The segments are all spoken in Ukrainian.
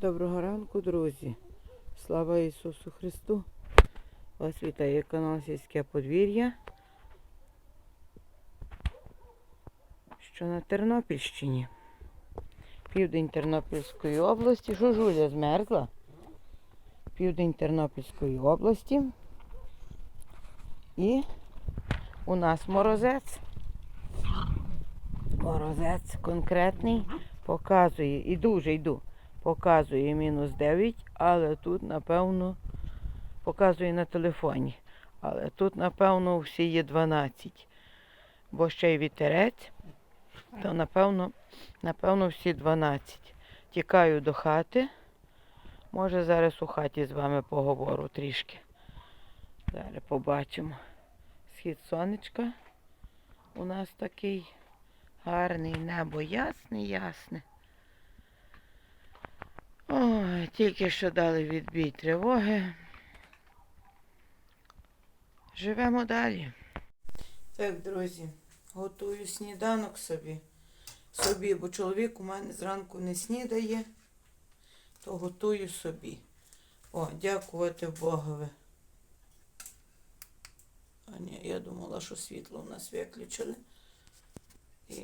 Доброго ранку, друзі. Слава Ісусу Христу. Вас вітає канал Сільське подвір'я. Що на Тернопільщині. Південь Тернопільської області. Що Жуля змерзла? Південь Тернопільської області. І у нас морозець. Морозець конкретний показує. І дуже йду показує мінус 9, але тут, напевно, показує на телефоні. Але тут, напевно, всі є 12. Бо ще й вітерець, то напевно, напевно, всі 12. Тікаю до хати. Може, зараз у хаті з вами поговорю трішки. Зараз побачимо. Схід сонечка. У нас такий гарний небо ясне, ясне. Ой, тільки що дали відбій тривоги. Живемо далі. Так, друзі, готую сніданок собі. Собі, бо чоловік у мене зранку не снідає, то готую собі. О, дякувати Богові. А ні, я думала, що світло в нас виключили. І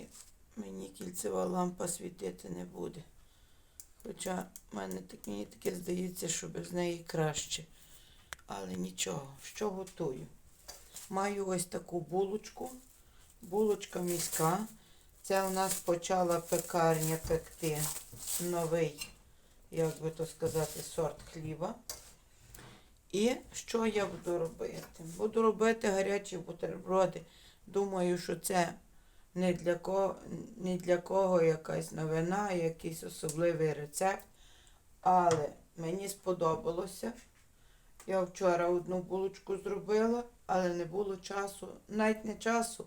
мені кільцева лампа світити не буде. Хоча в мене так, мені таке здається, що без неї краще. Але нічого, що готую? Маю ось таку булочку. Булочка міська. Це у нас почала пекарня пекти новий, як би то сказати, сорт хліба. І що я буду робити? Буду робити гарячі бутерброди. Думаю, що це не для кого, не для кого якась новина, якийсь особливий рецепт. Але мені сподобалося. Я вчора одну булочку зробила, але не було часу, навіть не часу,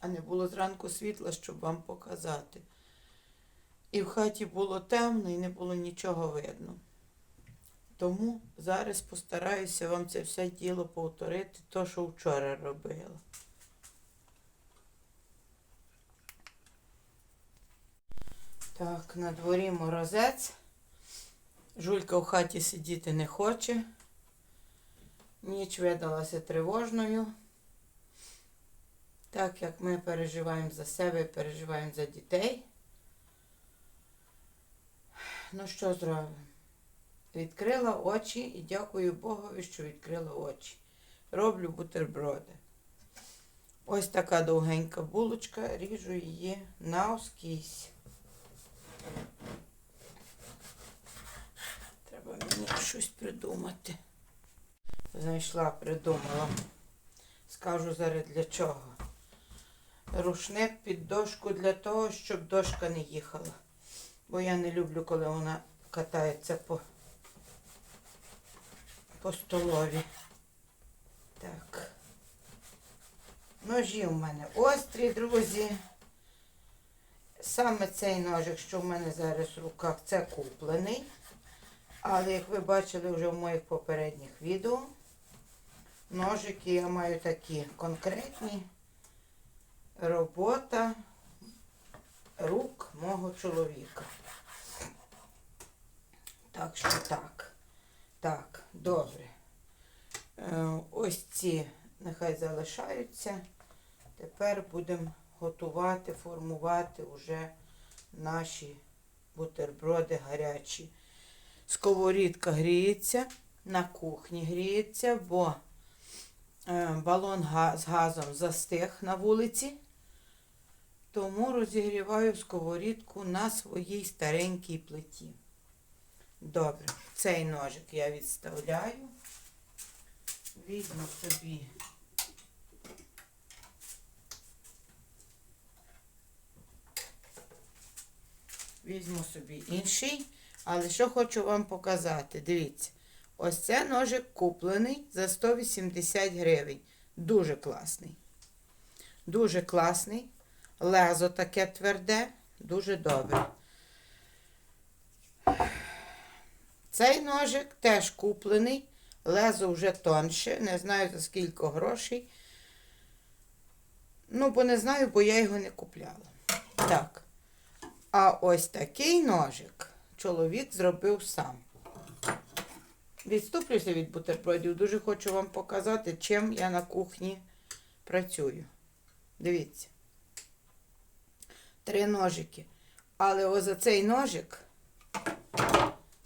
а не було зранку світла, щоб вам показати. І в хаті було темно і не було нічого видно. Тому зараз постараюся вам це все діло повторити, то, що вчора робила. Так, на дворі морозець. Жулька в хаті сидіти не хоче. Ніч видалася тривожною. Так як ми переживаємо за себе, переживаємо за дітей. Ну що зробимо? Відкрила очі і дякую Богові, що відкрила очі. Роблю бутерброди. Ось така довгенька булочка, ріжу її навскізь. Треба мені щось придумати. Знайшла, придумала. Скажу зараз для чого. Рушник під дошку для того, щоб дошка не їхала. Бо я не люблю, коли вона катається по, по столові. Так. Ножі в мене острі, друзі. Саме цей ножик, що в мене зараз в руках, це куплений. Але як ви бачили вже в моїх попередніх відео, ножики я маю такі конкретні. Робота рук мого чоловіка. Так що так. Так, добре. Е, Ось ці нехай залишаються. Тепер будемо готувати, формувати вже наші бутерброди гарячі. Сковорідка гріється, на кухні гріється, бо е, балон з газом застиг на вулиці. Тому розігріваю сковорідку на своїй старенькій плиті. Добре, цей ножик я відставляю. Візьму собі Візьму собі інший. Але що хочу вам показати, дивіться. Ось це ножик куплений за 180 гривень. Дуже класний. Дуже класний. Лезо таке тверде, дуже добре. Цей ножик теж куплений. Лезо вже тонше. Не знаю за скільки грошей. Ну, бо не знаю, бо я його не купляла. Так. А ось такий ножик чоловік зробив сам. Відступлюся від бутербродів. Дуже хочу вам показати, чим я на кухні працюю. Дивіться. Три ножики. Але ось за цей ножик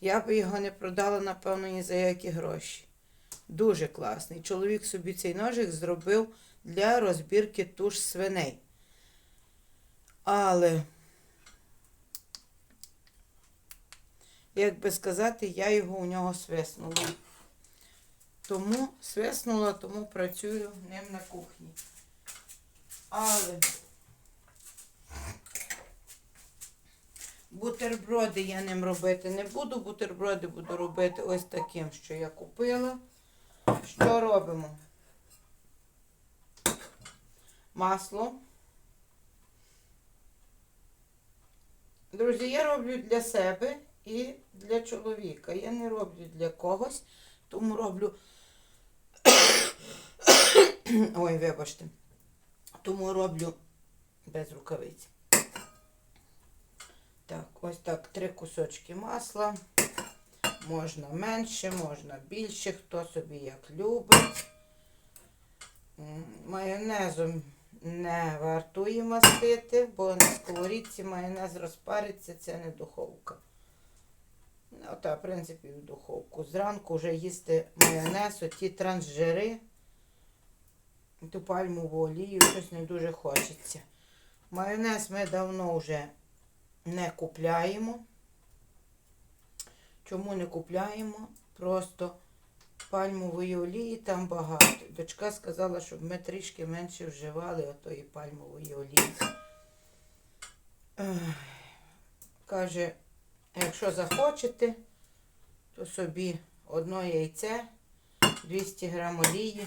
я би його не продала, напевно, ні за які гроші. Дуже класний. Чоловік собі цей ножик зробив для розбірки туш свиней. Але, як би сказати, я його у нього свиснула. Тому свиснула, тому працюю ним на кухні. Але бутерброди я ним робити не буду. Бутерброди буду робити ось таким, що я купила. Що робимо? Масло. Друзі, я роблю для себе і для чоловіка. Я не роблю для когось, тому роблю. Ой, вибачте. Тому роблю без рукавиць. Так, ось так, три кусочки масла. Можна менше, можна більше, хто собі як любить. Майонезом не вартує мастити, бо на сковорідці майонез розпариться, це не духовка. Ну, та, в принципі, в духовку. Зранку вже їсти майонез, оті трансжири, ту пальмову олію, щось не дуже хочеться. Майонез ми давно вже не купляємо. Чому не купляємо? Просто пальмової олії там багато. Дочка сказала, щоб ми трішки менше вживали отої пальмової олії. Каже, якщо захочете, то собі одно яйце, 200 грам олії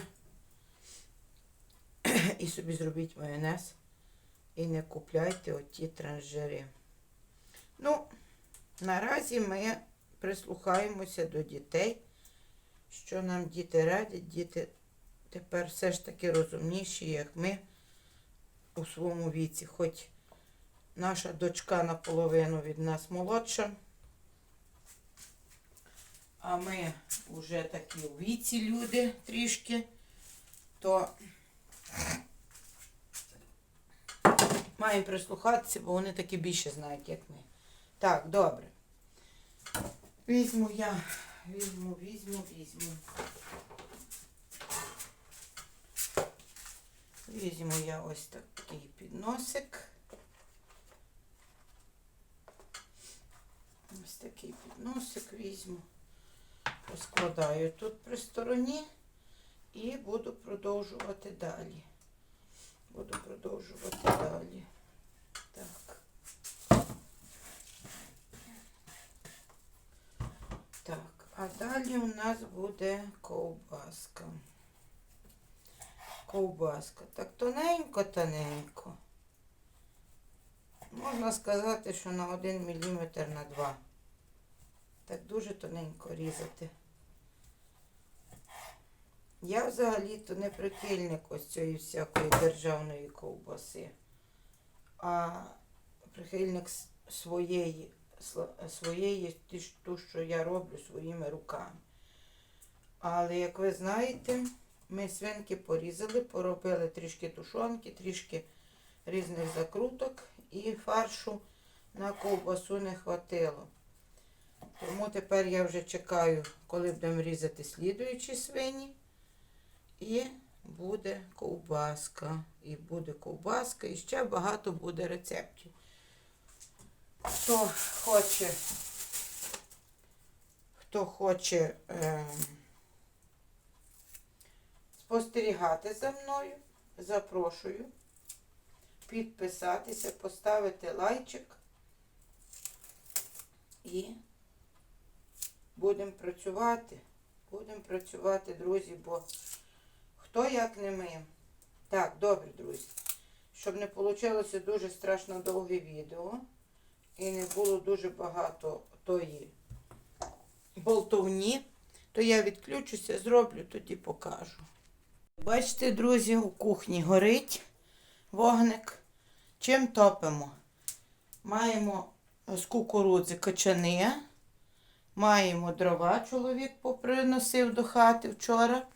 і собі зробіть майонез. І не купляйте оті транжири. Ну, наразі ми прислухаємося до дітей, що нам діти радять. Діти тепер все ж таки розумніші, як ми у своєму віці. Хоч наша дочка наполовину від нас молодша, а ми вже такі у віці люди трішки, то маємо прислухатися, бо вони таки більше знають, як ми. Так, добре. Візьму я, візьму, візьму, візьму. Візьму я ось такий підносик. Ось такий підносик візьму. Розкладаю тут при стороні і буду продовжувати далі. Буду продовжувати далі. Так. Так, а далі у нас буде ковбаска. Ковбаска. Так тоненько, тоненько. Можна сказати, що на 1 мм на 2. Так дуже тоненько різати. Я взагалі-то не прихильник ось цієї всякої державної ковбаси, а прихильник своєї, своєї, ту, що я роблю своїми руками. Але, як ви знаєте, ми свинки порізали, поробили трішки тушонки, трішки різних закруток і фаршу на ковбасу не хватило. Тому тепер я вже чекаю, коли будемо різати слідуючі свині. І буде ковбаска. І буде ковбаска, і ще багато буде рецептів. Хто хоче, хто хоче е, спостерігати за мною, запрошую підписатися, поставити лайчик і будемо працювати. Будемо працювати, друзі, бо хто як не ми. Так, добре, друзі. Щоб не вийшло дуже страшно довге відео і не було дуже багато тої болтовні, то я відключуся, зроблю, тоді покажу. Бачите, друзі, у кухні горить вогник. Чим топимо? Маємо з кукурудзи качани. Маємо дрова, чоловік поприносив до хати вчора.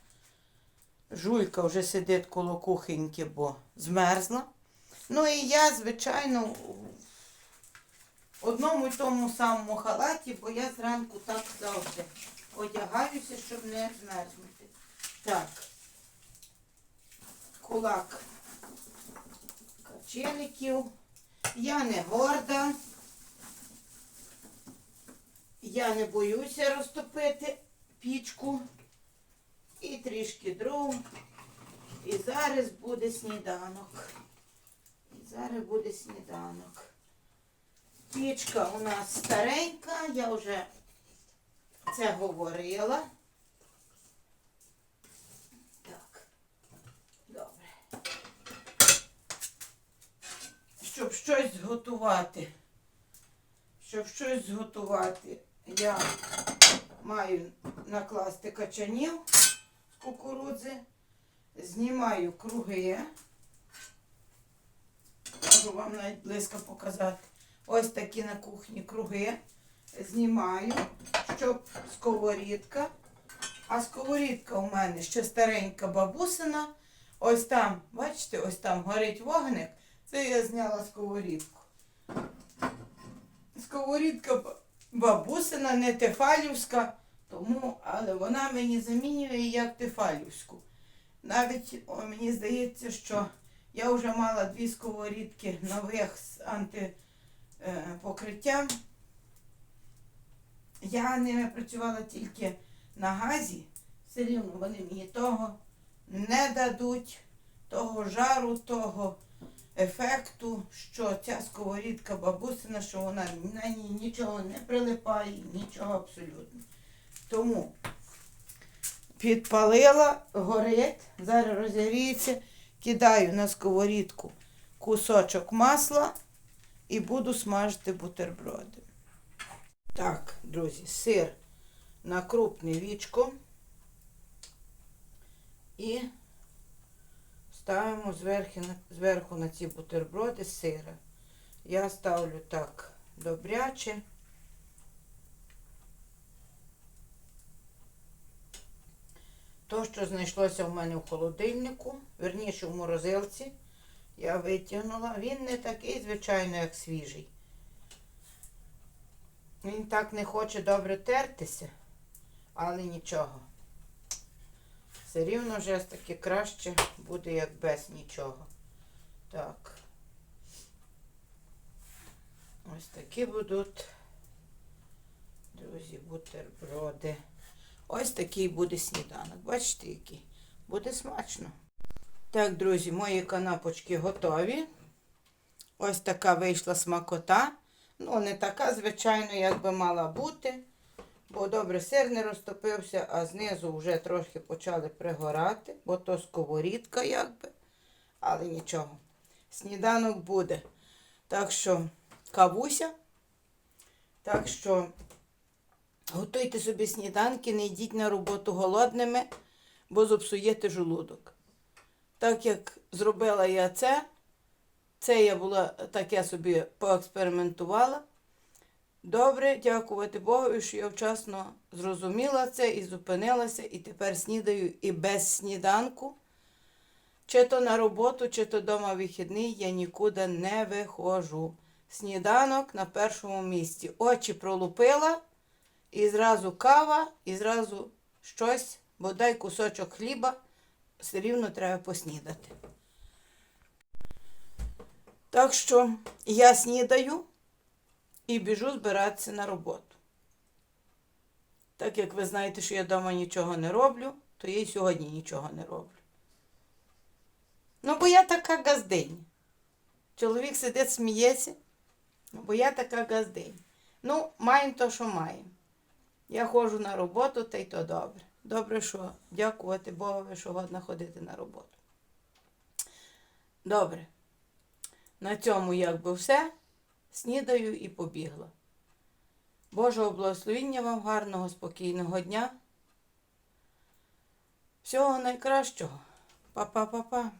Жуйка вже сидить коло кухоньки, бо змерзла. Ну і я, звичайно, в одному й тому самому халаті, бо я зранку так завжди одягаюся, щоб не змерзнути. Так. Кулак качеників. Я не горда. Я не боюся розтопити пічку. І трішки дров. І зараз буде сніданок. І зараз буде сніданок. Пічка у нас старенька, я вже це говорила. Так, добре. Щоб щось зготувати. Щоб щось зготувати, я маю накласти качанів кукурудзи, знімаю круги. Можу вам навіть близько показати. Ось такі на кухні круги. Знімаю, щоб сковорідка. А сковорідка у мене ще старенька бабусина. Ось там, бачите, ось там горить вогник. Це я зняла сковорідку. Сковорідка бабусина, не тефалівська, тому, але вона мені замінює як тефалівську. Навіть о, мені здається, що я вже мала дві сковорідки нових з антипокриттям. Я ними працювала тільки на газі. Все рівно вони мені того не дадуть, того жару, того ефекту, що ця сковорідка бабусина, що вона на ній нічого не прилипає, нічого абсолютно. Тому підпалила, горить, зараз розігріється, кидаю на сковорідку кусочок масла і буду смажити бутерброди. Так, друзі, сир на крупне вічко і ставимо зверху, зверху на ці бутерброди сира. Я ставлю так добряче. То, що знайшлося в мене в холодильнику, верніше в морозилці, я витягнула. Він не такий, звичайно, як свіжий. Він так не хоче добре тертися, але нічого. Все рівно вже таки краще буде, як без нічого. Так. Ось такі будуть, друзі, бутерброди. Ось такий буде сніданок. Бачите, який? Буде смачно. Так, друзі, мої канапочки готові. Ось така вийшла смакота. Ну, не така, звичайно, як би мала бути. Бо добре сир не розтопився, а знизу вже трошки почали пригорати, бо то сковорідка якби. Але нічого. Сніданок буде. Так що кавуся. Так що готуйте собі сніданки, не йдіть на роботу голодними, бо зіпсуєте желудок. Так як зробила я це, це я була так я собі поекспериментувала. Добре, дякувати Богу, що я вчасно зрозуміла це і зупинилася, і тепер снідаю і без сніданку. Чи то на роботу, чи то вдома вихідний, я нікуди не виходжу. Сніданок на першому місці. Очі пролупила, і зразу кава, і зразу щось, бодай кусочок хліба, все рівно треба поснідати. Так що я снідаю і біжу збиратися на роботу. Так як ви знаєте, що я вдома нічого не роблю, то я й сьогодні нічого не роблю. Ну, бо я така газдиня. Чоловік сидить, сміється, ну, бо я така газдиня. Ну, маємо то, що маємо. Я ходжу на роботу, та й то добре. Добре, що дякувати Богові, що годна ходити на роботу. Добре. На цьому якби все. Снідаю і побігла. Божого благословіння вам, гарного, спокійного дня. Всього найкращого. Па-па-па-па.